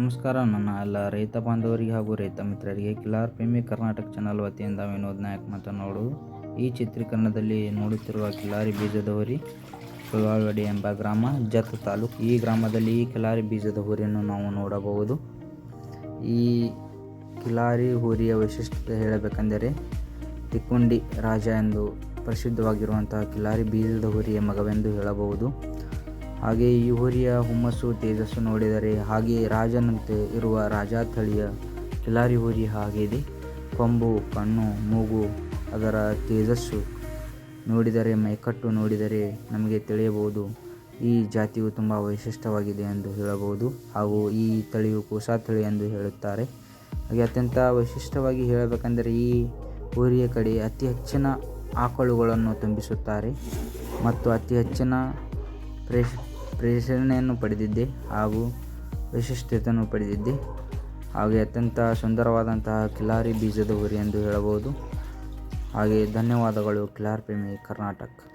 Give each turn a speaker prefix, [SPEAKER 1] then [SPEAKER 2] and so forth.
[SPEAKER 1] ನಮಸ್ಕಾರ. ನನ್ನ ಎಲ್ಲ ರೈತ ಬಾಂಧವರಿಗೆ ಹಾಗೂ ರೈತ ಮಿತ್ರರಿಗೆ ಕಿಲಾರ್ ಪ್ರೇಮಿ ಕರ್ನಾಟಕ ಚಾನಲ್ ವತಿಯಿಂದ ವಿನೋದ್ ನಾಯಕ್ ಮಾತನಾಡು. ಈ ಚಿತ್ರೀಕರಣದಲ್ಲಿ ನೋಡುತ್ತಿರುವ ಕಿಲಾರಿ ಬೀಜದ ಹೊರಿ ಎಂಬ ಗ್ರಾಮ ಜತ್ ತಾಲೂಕು. ಈ ಗ್ರಾಮದಲ್ಲಿ ಈ ಕಿಲಾರಿ ಬೀಜದ ಹುರಿಯನ್ನು ನಾವು ನೋಡಬಹುದು. ಈ ಕಿಲಾರಿ ಹುರಿಯ ವೈಶಿಷ್ಟ್ಯತೆ ಹೇಳಬೇಕೆಂದರೆ ತಿಕ್ಕುಂಡಿ ರಾಜ ಎಂದು ಪ್ರಸಿದ್ಧವಾಗಿರುವಂತಹ ಕಿಲಾರಿ ಬೀಜದ ಹುರಿಯ ಮಗವೆಂದು ಹೇಳಬಹುದು. ಹಾಗೆ ಈ ಊರಿಯ ಹುಮ್ಮಸ್ಸು ತೇಜಸ್ಸು ನೋಡಿದರೆ ಹಾಗೆ ರಾಜನಂತೆ ಇರುವ ರಾಜ ತಳಿಯ ಕಿಲಾರಿ ಹೋರಿ ಹಾಗಿದೆ. ಕೊಂಬು, ಕಣ್ಣು, ಮೂಗು ಅದರ ತೇಜಸ್ಸು ನೋಡಿದರೆ, ಮೈಕಟ್ಟು ನೋಡಿದರೆ ನಮಗೆ ತಿಳಿಯಬಹುದು. ಈ ಜಾತಿಯು ತುಂಬ ವೈಶಿಷ್ಟ್ಯವಾಗಿದೆ ಎಂದು ಹೇಳಬಹುದು ಹಾಗೂ ಈ ತಳಿಯು ಕೂಸಾ ತಳಿ ಎಂದು ಹೇಳುತ್ತಾರೆ. ಹಾಗೆ ಅತ್ಯಂತ ವೈಶಿಷ್ಟ್ಯವಾಗಿ ಹೇಳಬೇಕೆಂದರೆ ಈ ಊರಿಯ ಕಡೆ ಅತಿ ಹೆಚ್ಚಿನ ಆಕಳುಗಳನ್ನು ತುಂಬಿಸುತ್ತಾರೆ ಮತ್ತು ಅತಿ ಹೆಚ್ಚಿನ ಪ್ರೇಷ್ ಪ್ರೇರಣೆಯನ್ನು ಪಡೆದಿದ್ದೆ ಹಾಗೂ ವಿಶಿಷ್ಟತೆಯನ್ನು ಪಡೆದಿದ್ದೆ ಹಾಗೆ ಅತ್ಯಂತ ಸುಂದರವಾದಂತಹ ಕಿಲಾರಿ ಬೀಜದ ಊರಿ ಎಂದು ಹೇಳಬಹುದು. ಹಾಗೆ ಧನ್ಯವಾದಗಳು ಕಿಲಾರ್ ಪ್ರೇಮಿ ಕರ್ನಾಟಕ.